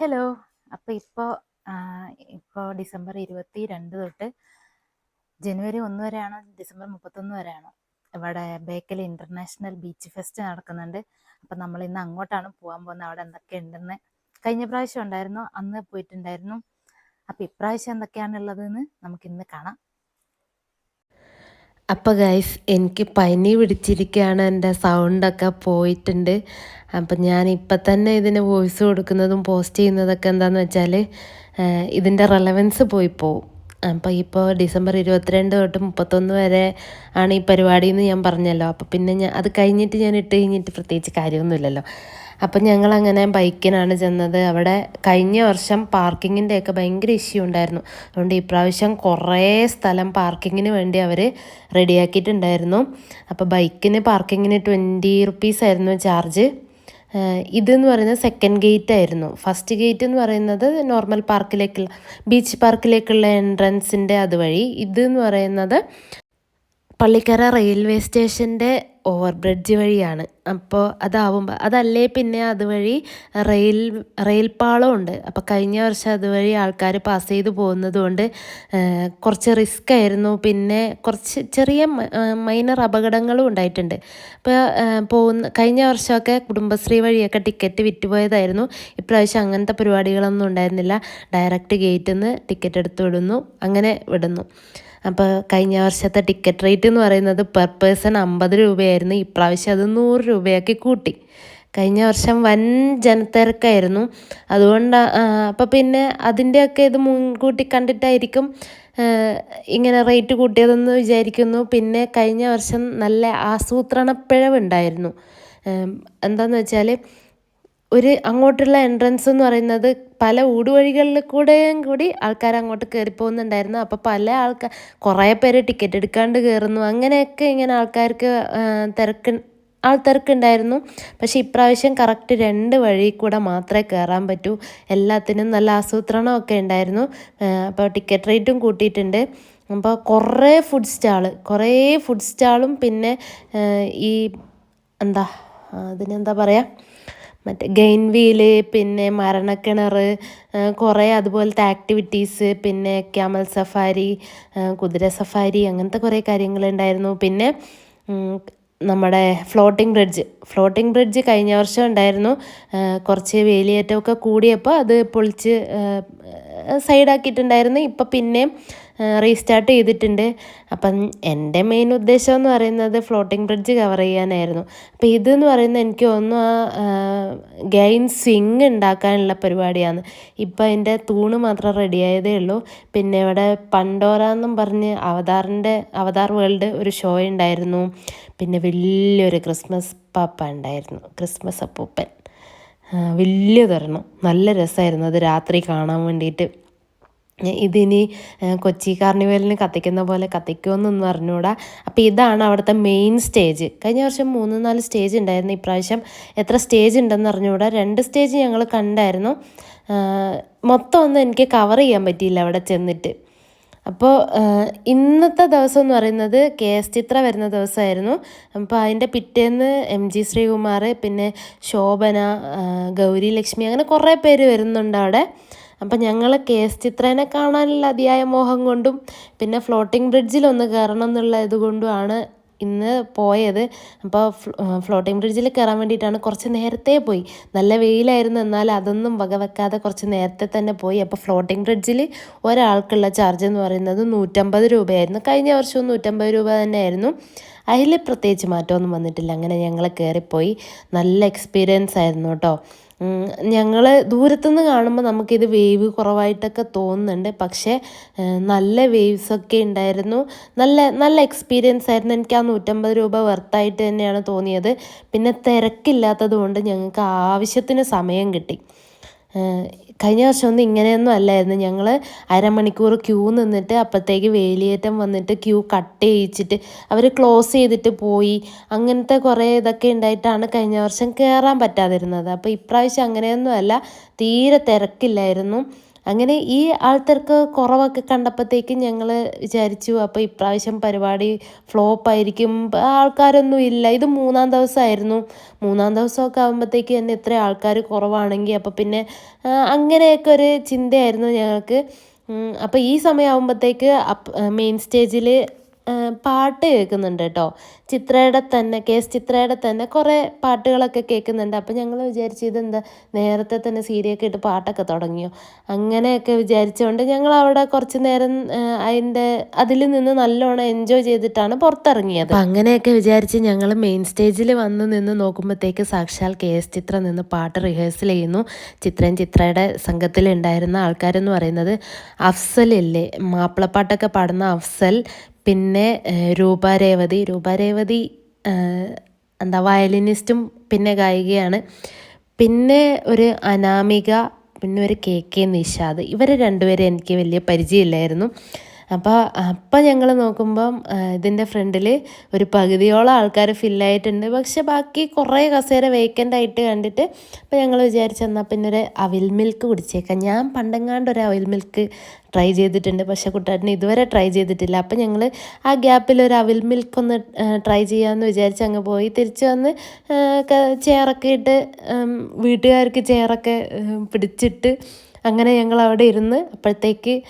Hello. അപ്പോൾ ഇപ്പോൾ ഇപ്പോൾ ഡിസംബർ ഇരുപത്തി രണ്ട് തൊട്ട് ജനുവരി ഒന്ന് വരെയാണോ ഡിസംബർ മുപ്പത്തൊന്ന് വരെയാണോ ഇവിടെ ബേക്കൽ ഇന്റർനാഷണൽ ബീച്ച് ഫെസ്റ്റ് നടക്കുന്നുണ്ട്. അപ്പം നമ്മൾ ഇന്ന് അങ്ങോട്ടാണ് പോകാൻ പോകുന്നത്. അവിടെ എന്തൊക്കെ ഉണ്ടെന്ന് കഴിഞ്ഞ പ്രാവശ്യം ഉണ്ടായിരുന്നു അന്ന് പോയിട്ടുണ്ടായിരുന്നു. അപ്പം ഇപ്രാവശ്യം എന്തൊക്കെയാണുള്ളതെന്ന് നമുക്ക് ഇന്ന് കാണാം. അപ്പോൾ ഗൈസ് എനിക്ക് പനി പിടിച്ചിരിക്കുകയാണ് എന്റെ സൗണ്ടൊക്കെ പോയിട്ടുണ്ട്. അപ്പം ഞാൻ ഇപ്പം തന്നെ ഇതിന് വോയിസ് കൊടുക്കുന്നതും പോസ്റ്റ് ചെയ്യുന്നതൊക്കെ എന്താണെന്ന് വെച്ചാൽ ഇതിന്റെ റെലവൻസ് പോയി പോവും. അപ്പോൾ ഇപ്പോൾ ഡിസംബർ ഇരുപത്തിരണ്ട് തൊട്ട് മുപ്പത്തൊന്ന് വരെ ആണ് ഈ പരിപാടി എന്ന് ഞാൻ പറഞ്ഞല്ലോ. അപ്പോൾ പിന്നെ ഞാൻ അത് കഴിഞ്ഞിട്ട് ഞാൻ ഇട്ട് കഴിഞ്ഞിട്ട് പ്രത്യേകിച്ച് കാര്യമൊന്നുമില്ലല്ലോ. അപ്പം ഞങ്ങൾ അങ്ങനെ ബൈക്കിനാണ് ചെന്നത്. അവിടെ കഴിഞ്ഞ വർഷം പാർക്കിങ്ങിന്റെ ഒക്കെ ഭയങ്കര ഇഷ്യൂ ഉണ്ടായിരുന്നു. അതുകൊണ്ട് ഇപ്രാവശ്യം കുറേ സ്ഥലം പാർക്കിങ്ങിന് വേണ്ടി അവർ റെഡിയാക്കിയിട്ടുണ്ടായിരുന്നു. അപ്പോൾ ബൈക്കിന് പാർക്കിങ്ങിന് ട്വന്റി റുപ്പീസ് ആയിരുന്നു ചാർജ്. ഇതെന്ന് പറയുന്നത് സെക്കൻഡ് ഗേറ്റ് ആയിരുന്നു. ഫസ്റ്റ് ഗേറ്റ് എന്ന് പറയുന്നത് നോർമൽ പാർക്കിലേക്കുള്ള ബീച്ച് പാർക്കിലേക്കുള്ള എൻട്രൻസിന്റെ അതുവഴി. ഇതെന്ന് പറയുന്നത് പള്ളിക്കര റെയിൽവേ സ്റ്റേഷന്റെ ഓവർ ബ്രിഡ്ജ് വഴിയാണ്. അപ്പോൾ അതാവുമ്പോൾ അതല്ലേ പിന്നെ അതുവഴി റെയിൽ റെയിൽ പാളം ഉണ്ട് അപ്പോൾ കഴിഞ്ഞ വർഷം അതുവഴി ആൾക്കാർ പാസ് ചെയ്ത് പോകുന്നത് കൊണ്ട് കുറച്ച് റിസ്ക് ആയിരുന്നു. പിന്നെ കുറച്ച് ചെറിയ മൈനർ അപകടങ്ങളും ഉണ്ടായിട്ടുണ്ട്. അപ്പോൾ പോകുന്ന കഴിഞ്ഞ വർഷമൊക്കെ കുടുംബശ്രീ വഴിയൊക്കെ ടിക്കറ്റ് വിറ്റുപോയതായിരുന്നു. ഇപ്രാവശ്യം അങ്ങനത്തെ പരിപാടികളൊന്നും ഉണ്ടായിരുന്നില്ല. ഡയറക്റ്റ് ഗേറ്റിൽ നിന്ന് ടിക്കറ്റ് എടുത്ത് വിടുന്നു. അങ്ങനെ വിടുന്നു. അപ്പോൾ കഴിഞ്ഞ വർഷത്തെ ടിക്കറ്റ് റേറ്റ് എന്ന് പറയുന്നത് പെർ പേഴ്സൺ അമ്പത് രൂപയായിരുന്നു. ഇപ്രാവശ്യം അത് നൂറ് രൂപയാക്കി കൂട്ടി. കഴിഞ്ഞ വർഷം വൻ ജനത്തിരക്കായിരുന്നു. അതുകൊണ്ട് അപ്പോൾ പിന്നെ അതിന്റെയൊക്കെ ഇത് മുൻകൂട്ടി കണ്ടിട്ടായിരിക്കും ഇങ്ങനെ റേറ്റ് കൂട്ടിയതെന്ന് വിചാരിക്കുന്നു. പിന്നെ കഴിഞ്ഞ വർഷം നല്ല ആസൂത്രണ പിഴവുണ്ടായിരുന്നു എന്താണെന്ന് വെച്ചാൽ ഒരു അങ്ങോട്ടുള്ള എൻട്രൻസ് എന്ന് പറയുന്നത് പല ഊടുവഴികളിൽ കൂടെയും കൂടി ആൾക്കാർ അങ്ങോട്ട് കയറി പോകുന്നുണ്ടായിരുന്നു. അപ്പോൾ പല ആൾക്കാർ കുറേ പേര് ടിക്കറ്റ് എടുക്കാണ്ട് കയറുന്നു അങ്ങനെയൊക്കെ ഇങ്ങനെ ആൾക്കാർക്ക് തിരക്ക് ആൾ തിരക്കുണ്ടായിരുന്നു. പക്ഷേ ഇപ്രാവശ്യം കറക്റ്റ് രണ്ട് വഴി കൂടെ മാത്രമേ കയറാൻ പറ്റൂ. എല്ലാത്തിനും നല്ല ആസൂത്രണമൊക്കെ ഉണ്ടായിരുന്നു. അപ്പോൾ ടിക്കറ്റ് റേറ്റും കൂട്ടിയിട്ടുണ്ട്. അപ്പോൾ കുറേ ഫുഡ് സ്റ്റാൾ കുറേ ഫുഡ് സ്റ്റാളും പിന്നെ ഈ എന്താ അതിനെന്താ പറയുക മറ്റേ ഗെയിൻ വീൽ പിന്നെ മരണക്കിണർ കുറേ അതുപോലത്തെ ആക്ടിവിറ്റീസ് പിന്നെ ക്യാമൽ സഫാരി കുതിര സഫാരി അങ്ങനത്തെ കുറേ കാര്യങ്ങളുണ്ടായിരുന്നു. പിന്നെ നമ്മുടെ ഫ്ലോട്ടിംഗ് ബ്രിഡ്ജ്. ഫ്ലോട്ടിംഗ് ബ്രിഡ്ജ് കഴിഞ്ഞ വർഷം ഉണ്ടായിരുന്നു. കുറച്ച് വേലിയേറ്റമൊക്കെ കൂടിയപ്പോൾ അത് പൊളിച്ച് സൈഡാക്കിയിട്ടുണ്ടായിരുന്നു. ഇപ്പം പിന്നെയും റീസ്റ്റാർട്ട് ചെയ്തിട്ടുണ്ട്. അപ്പം എന്റെ മെയിൻ ഉദ്ദേശം എന്ന് പറയുന്നത് ഫ്ലോട്ടിംഗ് ബ്രിഡ്ജ് കവർ ചെയ്യാനായിരുന്നു. അപ്പം ഇതെന്ന് പറയുന്നത് എനിക്ക് ഒന്ന് ആ ഗെയിൻ സ്വിങ് ഉണ്ടാക്കാനുള്ള പരിപാടിയാണ്. ഇപ്പം അതിന്റെ തൂണ് മാത്രം റെഡിയായതേ ഉള്ളൂ. പിന്നെ ഇവിടെ പണ്ടോറ എന്നും പറഞ്ഞ് അവതാറിന്റെ അവതാർ വേൾഡ് ഒരു ഷോ ഉണ്ടായിരുന്നു. പിന്നെ വലിയൊരു ക്രിസ്മസ് പാപ്പ ഉണ്ടായിരുന്നു. ക്രിസ്മസ് അപ്പൂപ്പൻ. വലിയ തരണം നല്ല രസമായിരുന്നു. അത് രാത്രി കാണാൻ വേണ്ടിയിട്ട്. ഇതിനി കൊച്ചി കാർണിവലിന് കത്തിക്കുന്ന പോലെ കത്തിക്കുമെന്നൊന്നും അറിഞ്ഞുകൂടാ അപ്പോൾ ഇതാണ് അവിടുത്തെ മെയിൻ സ്റ്റേജ് കഴിഞ്ഞ വർഷം മൂന്ന് നാല് സ്റ്റേജ് ഉണ്ടായിരുന്നു ഇപ്രാവശ്യം എത്ര സ്റ്റേജ് ഉണ്ടെന്ന് അറിഞ്ഞുകൂടാ രണ്ട് സ്റ്റേജ് ഞങ്ങൾ കണ്ടായിരുന്നു. മൊത്തം ഒന്നും എനിക്ക് കവർ ചെയ്യാൻ പറ്റിയില്ല അവിടെ ചെന്നിട്ട്. അപ്പോൾ ഇന്നത്തെ ദിവസം എന്ന് പറയുന്നത് കെ എസ് ചിത്ര വരുന്ന ദിവസമായിരുന്നു. അപ്പോൾ അതിന്റെ പിറ്റേന്ന് എം ജി ശ്രീകുമാർ പിന്നെ ശോഭന ഗൗരി ലക്ഷ്മി അങ്ങനെ കുറേ പേര് വരുന്നുണ്ട് അവിടെ. അപ്പം ഞങ്ങൾ കെ എസ് ചിത്രേനെ കാണാനുള്ള അതിയായ മോഹം കൊണ്ടും പിന്നെ ഫ്ലോട്ടിംഗ് ബ്രിഡ്ജിലൊന്ന് കയറണം എന്നുള്ള ഇതുകൊണ്ടുമാണ് ഇന്ന് പോയത്. അപ്പോൾ ഫ്ലോട്ടിംഗ് ബ്രിഡ്ജിൽ കയറാൻ വേണ്ടിയിട്ടാണ് കുറച്ച് നേരത്തെ പോയി. നല്ല വെയിലായിരുന്നു എന്നാൽ അതൊന്നും വകവെക്കാതെ കുറച്ച് നേരത്തെ തന്നെ പോയി. അപ്പോൾ ഫ്ലോട്ടിംഗ് ബ്രിഡ്ജിൽ ഒരാൾക്കുള്ള ചാർജ് എന്ന് പറയുന്നത് നൂറ്റമ്പത് രൂപയായിരുന്നു. കഴിഞ്ഞ വർഷവും നൂറ്റമ്പത് രൂപ തന്നെയായിരുന്നു. അതിൽ പ്രത്യേകിച്ച് മാറ്റമൊന്നും വന്നിട്ടില്ല. അങ്ങനെ ഞങ്ങൾ കയറിപ്പോയി നല്ല എക്സ്പീരിയൻസ് ആയിരുന്നു കേട്ടോ. ഞങ്ങൾ ദൂരത്തുനിന്ന് കാണുമ്പോൾ നമുക്കിത് വേവ് കുറവായിട്ടൊക്കെ തോന്നുന്നുണ്ട്. പക്ഷേ നല്ല വേവ്സൊക്കെ ഉണ്ടായിരുന്നു. നല്ല നല്ല എക്സ്പീരിയൻസ് ആയിരുന്നു. എനിക്ക് ആ നൂറ്റമ്പത് രൂപ വെർത്തായിട്ട് തന്നെയാണ് തോന്നിയത്. പിന്നെ തിരക്കില്ലാത്തത് കൊണ്ട് ഞങ്ങൾക്ക് ആവശ്യത്തിന് സമയം കിട്ടി. കഴിഞ്ഞ വർഷം ഒന്നും ഇങ്ങനെയൊന്നും അല്ലായിരുന്നു. ഞങ്ങൾ അരമണിക്കൂർ ക്യൂ നിന്നിട്ട് അപ്പോഴത്തേക്ക് വേലിയേറ്റം വന്നിട്ട് ക്യൂ കട്ട് ചെയ്യിച്ചിട്ട് അവർ ക്ലോസ് ചെയ്തിട്ട് പോയി. അങ്ങനത്തെ കുറേ ഇതൊക്കെ ഉണ്ടായിട്ടാണ് കഴിഞ്ഞ വർഷം കയറാൻ പറ്റാതിരുന്നത്. അപ്പോൾ ഇപ്രാവശ്യം അങ്ങനെയൊന്നും അല്ല. തീരെ തിരക്കില്ലായിരുന്നു. അങ്ങനെ ഈ ആൾക്കാർക്ക് കുറവൊക്കെ കണ്ടപ്പോഴത്തേക്കും ഞങ്ങൾ വിചാരിച്ചു അപ്പോൾ ഇപ്രാവശ്യം പരിപാടി ഫ്ലോപ്പ് ആയിരിക്കും. ആൾക്കാരൊന്നും ഇല്ല. ഇത് മൂന്നാം ദിവസമായിരുന്നു മൂന്നാം ദിവസമൊക്കെ ആകുമ്പോഴത്തേക്കും തന്നെ ഇത്ര ആൾക്കാർ കുറവാണെങ്കിൽ അപ്പോൾ പിന്നെ അങ്ങനെയൊക്കെ ഒരു ചിന്തയായിരുന്നു ഞങ്ങൾക്ക്. അപ്പോൾ ഈ സമയമാകുമ്പോഴത്തേക്ക് മെയിൻ സ്റ്റേജിൽ പാട്ട് കേൾക്കുന്നുണ്ട് കേട്ടോ. ചിത്രയുടെ തന്നെ കെ എസ് ചിത്രയുടെ തന്നെ കുറേ പാട്ടുകളൊക്കെ കേൾക്കുന്നുണ്ട്. അപ്പോൾ ഞങ്ങൾ വിചാരിച്ചു ഇതെന്താ നേരത്തെ തന്നെ സീരിയൊക്കെ ഇട്ട് പാട്ടൊക്കെ തുടങ്ങിയോ? അങ്ങനെയൊക്കെ വിചാരിച്ചുകൊണ്ട് ഞങ്ങൾ അവിടെ കുറച്ച് നേരം അതിന്റെ അതിൽ നിന്ന് നല്ലോണം എൻജോയ് ചെയ്തിട്ടാണ് പുറത്തിറങ്ങിയത്. അങ്ങനെയൊക്കെ വിചാരിച്ച് ഞങ്ങൾ മെയിൻ സ്റ്റേജിൽ വന്ന് നിന്ന് നോക്കുമ്പോഴത്തേക്ക് സാക്ഷാൽ കെ എസ് ചിത്ര നിന്ന് പാട്ട് റിഹേഴ്സൽ ചെയ്യുന്നു. ചിത്രയും ചിത്രയുടെ സംഘത്തിലുണ്ടായിരുന്ന ആൾക്കാരെന്ന് പറയുന്നത് അഫ്സലില്ലേ മാപ്പിളപ്പാട്ടൊക്കെ പാടുന്ന അഫ്സൽ പിന്നെ രൂപാരേവതി രൂപ രേവതി. രൂപ രേവതി ഏഹ്, എന്താ വയലിനിസ്റ്റും പിന്നെ ഗായികയാണ്. പിന്നെ ഒരു അനാമിക പിന്നെ ഒരു കെ കെ നിഷാദ്. ഇവരെ രണ്ടുപേരെ എനിക്ക് വലിയ പരിചയമില്ലായിരുന്നു. അപ്പോൾ അപ്പം ഞങ്ങൾ നോക്കുമ്പം ഇതിന്റെ ഫ്രണ്ടിൽ ഒരു പകുതിയോളം ആൾക്കാർ ഫില്ലായിട്ടുണ്ട് പക്ഷെ ബാക്കി കുറേ കസേര വേക്കന്റ് ആയിട്ട് കണ്ടിട്ട് അപ്പോൾ ഞങ്ങൾ വിചാരിച്ചു എന്നാൽ പിന്നെ ഒരു അവിൽ മിൽക്ക് കുടിച്ചേക്കാം. ഞാൻ പണ്ടെങ്ങാണ്ട് ഒരു അവിൽ മിൽക്ക് ട്രൈ ചെയ്തിട്ടുണ്ട്. പക്ഷെ കുട്ടാട്ടിന് ഇതുവരെ ട്രൈ ചെയ്തിട്ടില്ല. അപ്പം ഞങ്ങൾ ആ ഗ്യാപ്പിൽ ഒരു അവിൽ മിൽക്ക് ഒന്ന് ട്രൈ ചെയ്യാമെന്ന് വിചാരിച്ച് അങ്ങ് പോയി. തിരിച്ചു വന്ന് ചേറൊക്കെ ഇട്ട് വീട്ടുകാർക്ക് ചെയറൊക്കെ പിടിച്ചിട്ട് അങ്ങനെ ഞങ്ങൾ അവിടെ ഇരുന്ന് അപ്പോഴത്തേക്ക്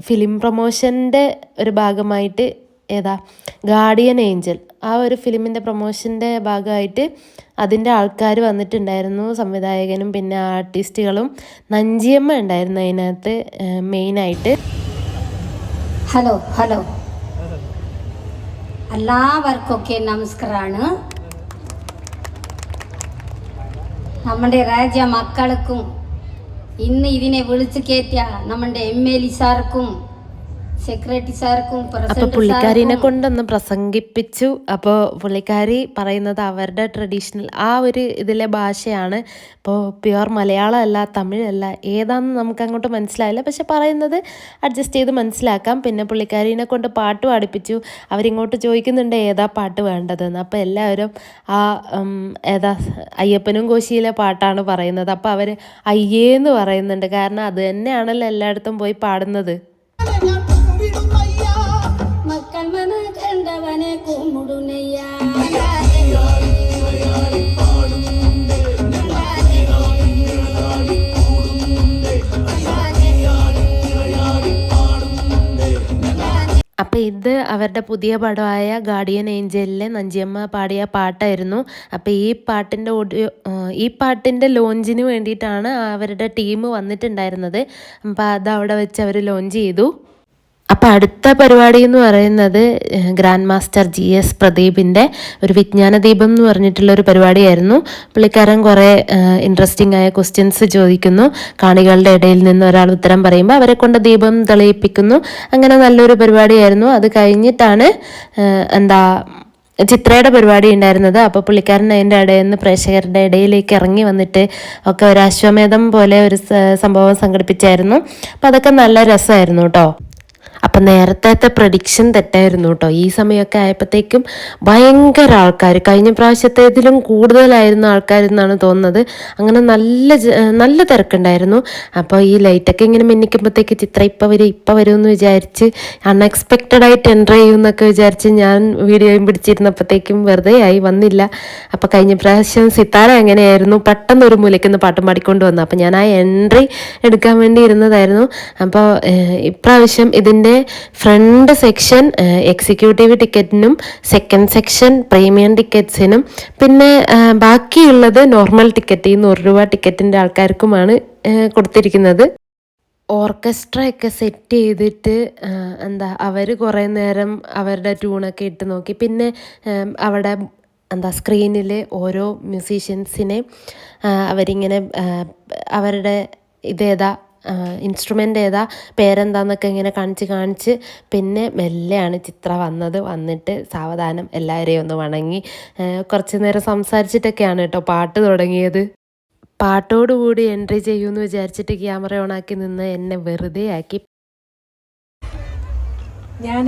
ഫിലിം പ്രൊമോഷന്റെ ഒരു ഭാഗമായിട്ട് ഏതാ ഗാർഡിയൻ ഏഞ്ചൽ ആ ഒരു ഫിലിമിന്റെ പ്രൊമോഷന്റെ ഭാഗമായിട്ട് അതിന്റെ ആൾക്കാർ വന്നിട്ടുണ്ടായിരുന്നു സംവിധായകനും പിന്നെ ആർട്ടിസ്റ്റുകളും. നഞ്ചിയമ്മ ഉണ്ടായിരുന്നു അതിനകത്ത് മെയിനായിട്ട്. Hello hello. എല്ലാവർക്കൊക്കെ നമസ്കാരമാണ് നമ്മുടെ രാജ്യ മക്കൾക്കും ഇന്ന് ഇതിനെ വിളിച്ചു കയറ്റിയ നമ്മുടെ എം എൽ സാർക്കും സെക്രട്ടറി സാർക്കും അപ്പോൾ പ്രസിഡന്റ് പുള്ളിക്കാരിനെ കൊണ്ടൊന്ന് പ്രസംഗിപ്പിച്ചു. അപ്പോൾ പുള്ളിക്കാരി പറയുന്നത് അവരുടെ ട്രഡീഷണൽ ആ ഒരു ഇതിലെ ഭാഷയാണ്. ഇപ്പോൾ പ്യുവർ മലയാളമല്ല തമിഴല്ല ഏതാണെന്ന് നമുക്ക് അങ്ങോട്ട് മനസ്സിലായില്ല. പക്ഷെ പറയുന്നത് അഡ്ജസ്റ്റ് ചെയ്ത് മനസ്സിലാക്കാം. പിന്നെ പുള്ളിക്കാരിനെ കൊണ്ട് പാട്ട് പാടിപ്പിച്ചു. അവരിങ്ങോട്ട് ചോദിക്കുന്നുണ്ട് ഏതാ പാട്ട് വേണ്ടതെന്ന്? അപ്പോൾ എല്ലാവരും ആ ഏതാ അയ്യപ്പനും കോശിയിലെ പാട്ടാണ് പറയുന്നത്. അപ്പോൾ അവർ അയ്യേന്ന് പറയുന്നുണ്ട്. കാരണം അത് തന്നെയാണല്ലോ എല്ലായിടത്തും പോയി പാടുന്നത്. ഇത് അവരുടെ പുതിയ പടമായ ഗാർഡിയൻ ഏഞ്ചലിലെ നഞ്ചിയമ്മ പാടിയ പാട്ടായിരുന്നു. അപ്പോൾ ഈ പാട്ടിന്റെ ഓഡിയോ ഈ പാട്ടിന്റെ ലോഞ്ചിന് വേണ്ടിയിട്ടാണ് അവരുടെ ടീം വന്നിട്ടുണ്ടായിരുന്നത്. അപ്പോൾ അത് അവിടെ വെച്ച് അവർ ലോഞ്ച് ചെയ്തു. അപ്പം അടുത്ത പരിപാടി എന്ന് പറയുന്നത് ഗ്രാൻഡ് മാസ്റ്റർ ജി എസ് പ്രദീപിന്റെ ഒരു വിജ്ഞാന ദീപം എന്ന് പറഞ്ഞിട്ടുള്ള ഒരു പരിപാടിയായിരുന്നു. പുള്ളിക്കാരൻ കുറേ ഇൻട്രസ്റ്റിംഗ് ആയ ക്വസ്റ്റ്യൻസ് ചോദിക്കുന്നു. കാണികളുടെ ഇടയിൽ നിന്ന് ഒരാൾ ഉത്തരം പറയുമ്പോൾ അവരെ കൊണ്ട് ദീപം തെളിയിപ്പിക്കുന്നു. അങ്ങനെ നല്ലൊരു പരിപാടിയായിരുന്നു. അത് കഴിഞ്ഞിട്ടാണ് എന്താ ചിത്രയുടെ പരിപാടി ഉണ്ടായിരുന്നത്. അപ്പോൾ പുള്ളിക്കാരൻ അതിന്റെ ഇടയിൽ നിന്ന് പ്രേക്ഷകരുടെ ഇടയിലേക്ക് ഇറങ്ങി വന്നിട്ട് ഒക്കെ ഒരു അശ്വമേധം പോലെ ഒരു സംഭവം സംഘടിപ്പിച്ചായിരുന്നു. അപ്പോൾ അതൊക്കെ നല്ല രസമായിരുന്നു കേട്ടോ അപ്പം നേരത്തെ പ്രഡിക്ഷൻ തെറ്റായിരുന്നു കേട്ടോ ഈ സമയമൊക്കെ ആയപ്പോഴത്തേക്കും ഭയങ്കര ആൾക്കാർ കഴിഞ്ഞ പ്രാവശ്യത്തേതിലും കൂടുതലായിരുന്നു ആൾക്കാരെന്നാണ് തോന്നുന്നത്. അങ്ങനെ നല്ല നല്ല തിരക്കുണ്ടായിരുന്നു. അപ്പോൾ ഈ ലൈറ്റൊക്കെ ഇങ്ങനെ മിന്നിക്കുമ്പോഴത്തേക്ക് ചിത്ര ഇപ്പം വരും ഇപ്പം വരും എന്ന് വിചാരിച്ച് അൺഎക്സ്പെക്റ്റഡ് ആയിട്ട് എന്റർ ചെയ്യും എന്നൊക്കെ വിചാരിച്ച് ഞാൻ വീഡിയോയും പിടിച്ചിരുന്നപ്പോഴത്തേക്കും വെറുതെ ആയി വന്നില്ല. അപ്പോൾ കഴിഞ്ഞ പ്രാവശ്യം സിത്താര എങ്ങനെയായിരുന്നു? പെട്ടെന്ന് ഒരു മൂലയ്ക്കുന്ന പാട്ടും പാടിക്കൊണ്ട് വന്നു. അപ്പോൾ ഞാൻ ആ എൻട്രി എടുക്കാൻ വേണ്ടി ഇരുന്നതായിരുന്നു. അപ്പോൾ ഇപ്രാവശ്യം ഇതിന്റെ ഫ്രണ്ട് സെക്ഷൻ എക്സിക്യൂട്ടീവ് ടിക്കറ്റിനും സെക്കൻഡ് സെക്ഷൻ പ്രീമിയം ടിക്കറ്റ്സിനും. പിന്നെ ബാക്കിയുള്ളത് നോർമൽ ടിക്കറ്റ് ഈ നൂറ് രൂപ ടിക്കറ്റിന്റെ ആൾക്കാർക്കുമാണ് കൊടുത്തിരിക്കുന്നത്. ഓർക്കസ്ട്ര ഒക്കെ സെറ്റ് ചെയ്തിട്ട് എന്താ അവർ കുറേ നേരം അവരുടെ ട്യൂണൊക്കെ ഇട്ട് നോക്കി. പിന്നെ അവിടെ എന്താ സ്ക്രീനിൽ ഓരോ മ്യൂസീഷ്യൻസിനെ അവരിങ്ങനെ അവരുടെ ഇതേതാ ഇൻസ്ട്രുമെന്റ് ഏതാ പേരെന്താന്നൊക്കെ ഇങ്ങനെ കാണിച്ച് കാണിച്ച് പിന്നെ മെല്ലെയാണ് ചിത്രം വന്നത്. വന്നിട്ട് സാവധാനം എല്ലാവരെയും ഒന്ന് വണങ്ങി. കുറച്ച് നേരം സംസാരിച്ചിട്ടൊക്കെയാണ് കേട്ടോ പാട്ട് തുടങ്ങിയത്. പാട്ടോടുകൂടി എൻട്രി ചെയ്യുമെന്ന് വിചാരിച്ചിട്ട് ക്യാമറ ഓണാക്കി നിന്ന് എന്നെ വെറുതെ ആക്കി. ഞാൻ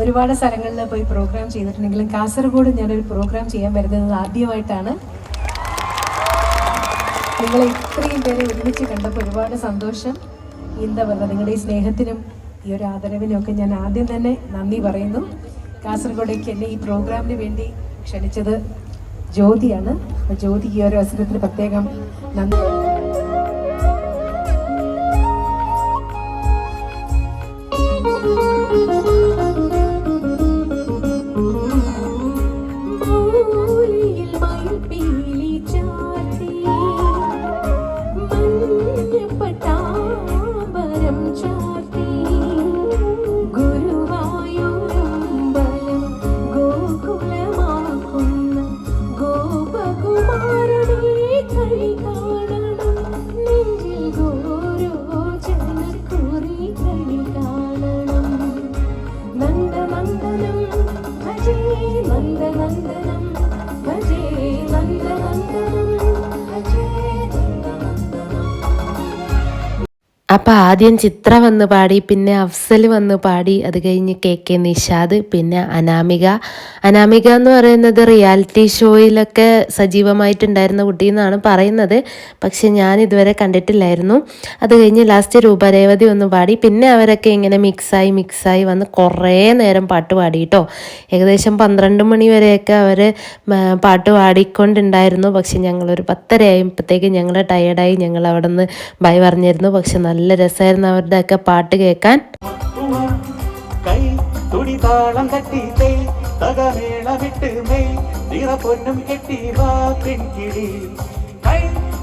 ഒരുപാട് സ്ഥലങ്ങളിൽ പോയി പ്രോഗ്രാം ചെയ്തിട്ടുണ്ടെങ്കിലും കാസർഗോഡ് ഞാനൊരു പ്രോഗ്രാം ചെയ്യാൻ വരുന്നത് ആദ്യമായിട്ടാണ്. നിങ്ങളെ ഇത്രയും പേരെ ഒരുമിച്ച് കണ്ടപ്പോൾ ഒരുപാട് സന്തോഷം. എന്താ പറയുക നിങ്ങളുടെ ഈ സ്നേഹത്തിനും ഈ ഒരു ആദരവിനും ഒക്കെ ഞാൻ ആദ്യം തന്നെ നന്ദി പറയുന്നു. കാസർഗോഡേക്ക് എന്നെ ഈ പ്രോഗ്രാമിന് വേണ്ടി ക്ഷണിച്ചത് ജ്യോതിയാണ്. അപ്പോൾ ജ്യോതിക്ക് ഈ ഒരു അവസരത്തിൽ പ്രത്യേകം നന്ദി. അപ്പം ആദ്യം ചിത്ര വന്ന് പാടി പിന്നെ അഫ്സൽ വന്ന് പാടി അത് കഴിഞ്ഞ് കെ കെ നിഷാദ് പിന്നെ അനാമിക. അനാമിക എന്ന് പറയുന്നത് റിയാലിറ്റി ഷോയിലൊക്കെ സജീവമായിട്ടുണ്ടായിരുന്ന കുട്ടി എന്നാണ് പറയുന്നത്. പക്ഷെ ഞാൻ ഇതുവരെ കണ്ടിട്ടില്ലായിരുന്നു. അത് കഴിഞ്ഞ് ലാസ്റ്റ് രൂപരേവതി ഒന്ന് പാടി പിന്നെ അവരൊക്കെ ഇങ്ങനെ മിക്സായി മിക്സായി വന്ന് കുറേ നേരം പാട്ട് പാടി കേട്ടോ. ഏകദേശം പന്ത്രണ്ട് മണി വരെയൊക്കെ അവർ പാട്ട് പാടിക്കൊണ്ടുണ്ടായിരുന്നു. പക്ഷെ ഞങ്ങളൊരു പത്തര ആയപ്പോഴത്തേക്ക് ഞങ്ങൾ ടയേർഡായി ഞങ്ങൾ അവിടെ നിന്ന് ബൈ പറഞ്ഞിരുന്നു. പക്ഷെ നല്ല രസമായിരുന്നു അവരുടെ ഒക്കെ പാട്ട് കേൾക്കാൻ.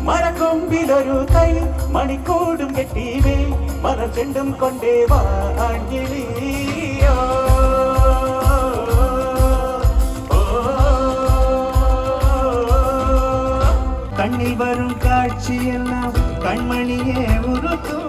മരക്കൊമ്പിലൊരു കൈ മണിക്കൂടും കെട്ടി മര ചെണ്ടും കൊണ്ടേ വാ കണ്ണിൽ വരും കാഴ്ചയെല്ലാം കൺമണിയെ ഉറുത്തും.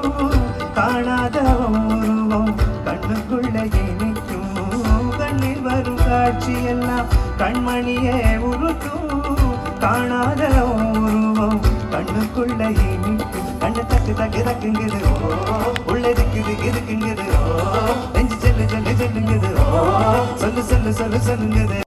காணாத உருவம் கண்ணுக்குள்ள இனிக்கும். கண்ணில் வரும் காட்சியெல்லாம் கண்மணியே உருட்டும். காணாத உருவம் கண்ணுக்குள்ள இனிக்கும். கண்ணு தக்கு தக்கு தக்குங்குது. ஓ உள்ளதுக்குது இருக்குங்குது நெஞ்சு செல்லு செல்லு செல்லுங்குது. சொல்லு சொல்லு சொல்லு சொல்லுங்குது.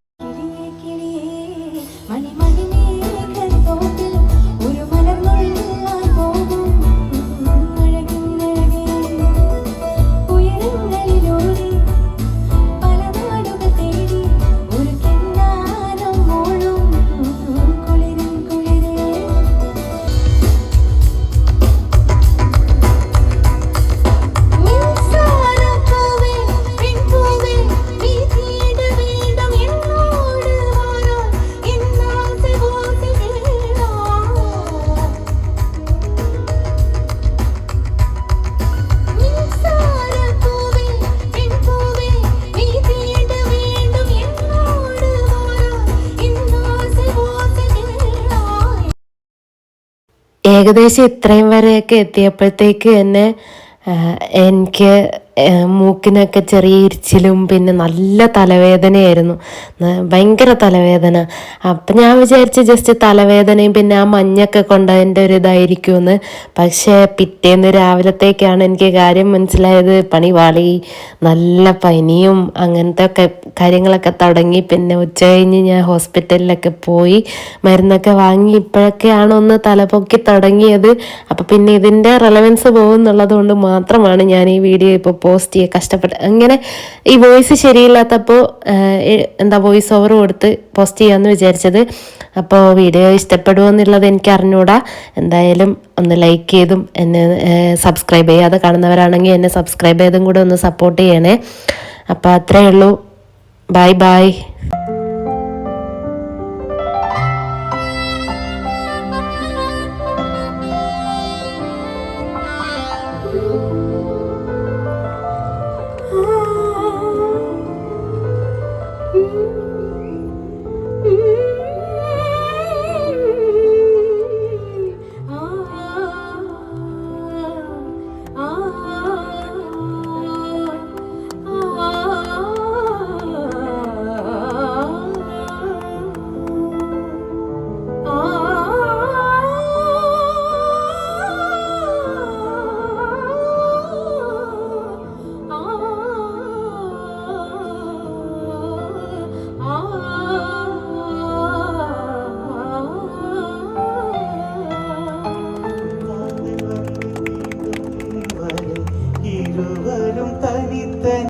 ഏകദേശം ഇത്രയും വരെയൊക്കെ എത്തിയപ്പോഴത്തേക്ക് തന്നെ എനിക്ക് മൂക്കിനൊക്കെ ചെറിയ ഇരിച്ചിലും പിന്നെ നല്ല തലവേദനയായിരുന്നു. ഭയങ്കര തലവേദന. അപ്പം ഞാൻ വിചാരിച്ച ജസ്റ്റ് തലവേദനയും പിന്നെ ആ മഞ്ഞൊക്കെ കൊണ്ട് അതിന്റെ ഒരു ഇതായിരിക്കുമെന്ന്. പക്ഷേ പിറ്റേന്ന് രാവിലത്തേക്കാണ് എനിക്ക് കാര്യം മനസ്സിലായത്. പണി വാളി നല്ല പനിയും അങ്ങനത്തെ ഒക്കെ കാര്യങ്ങളൊക്കെ തുടങ്ങി. പിന്നെ ഉച്ച കഴിഞ്ഞ് ഞാൻ ഹോസ്പിറ്റലിലൊക്കെ പോയി. മരുന്നൊക്കെ വാങ്ങി. ഇപ്പോഴൊക്കെയാണ് ഒന്ന് തലപൊക്കി തുടങ്ങിയത്. അപ്പം പിന്നെ ഇതിന്റെ റെലവൻസ് പോകുന്നുള്ളത് കൊണ്ട് മാത്രമാണ് ഞാൻ ഈ വീഡിയോ ഇപ്പോൾ പോസ്റ്റ് ചെയ്യുക കഷ്ടപ്പെട്ട് ഇങ്ങനെ ഈ വോയിസ് ശരിയില്ലാത്തപ്പോൾ എന്താ വോയിസ് ഓവർ കൊടുത്ത് പോസ്റ്റ് ചെയ്യാമെന്ന് വിചാരിച്ചത്. അപ്പോൾ വീഡിയോ ഇഷ്ടപ്പെടുമോ എന്നുള്ളത് എനിക്ക് അറിഞ്ഞൂടാ. എന്തായാലും ഒന്ന് ലൈക്ക് ചെയ്തും എന്നെ സബ്സ്ക്രൈബ് ചെയ്യാതെ കാണുന്നവരാണെങ്കിൽ എന്നെ സബ്സ്ക്രൈബ് ചെയ്തും കൂടെ ഒന്ന് സപ്പോർട്ട് ചെയ്യണേ. അപ്പോൾ അത്രയേ ഉള്ളൂ. Bye bye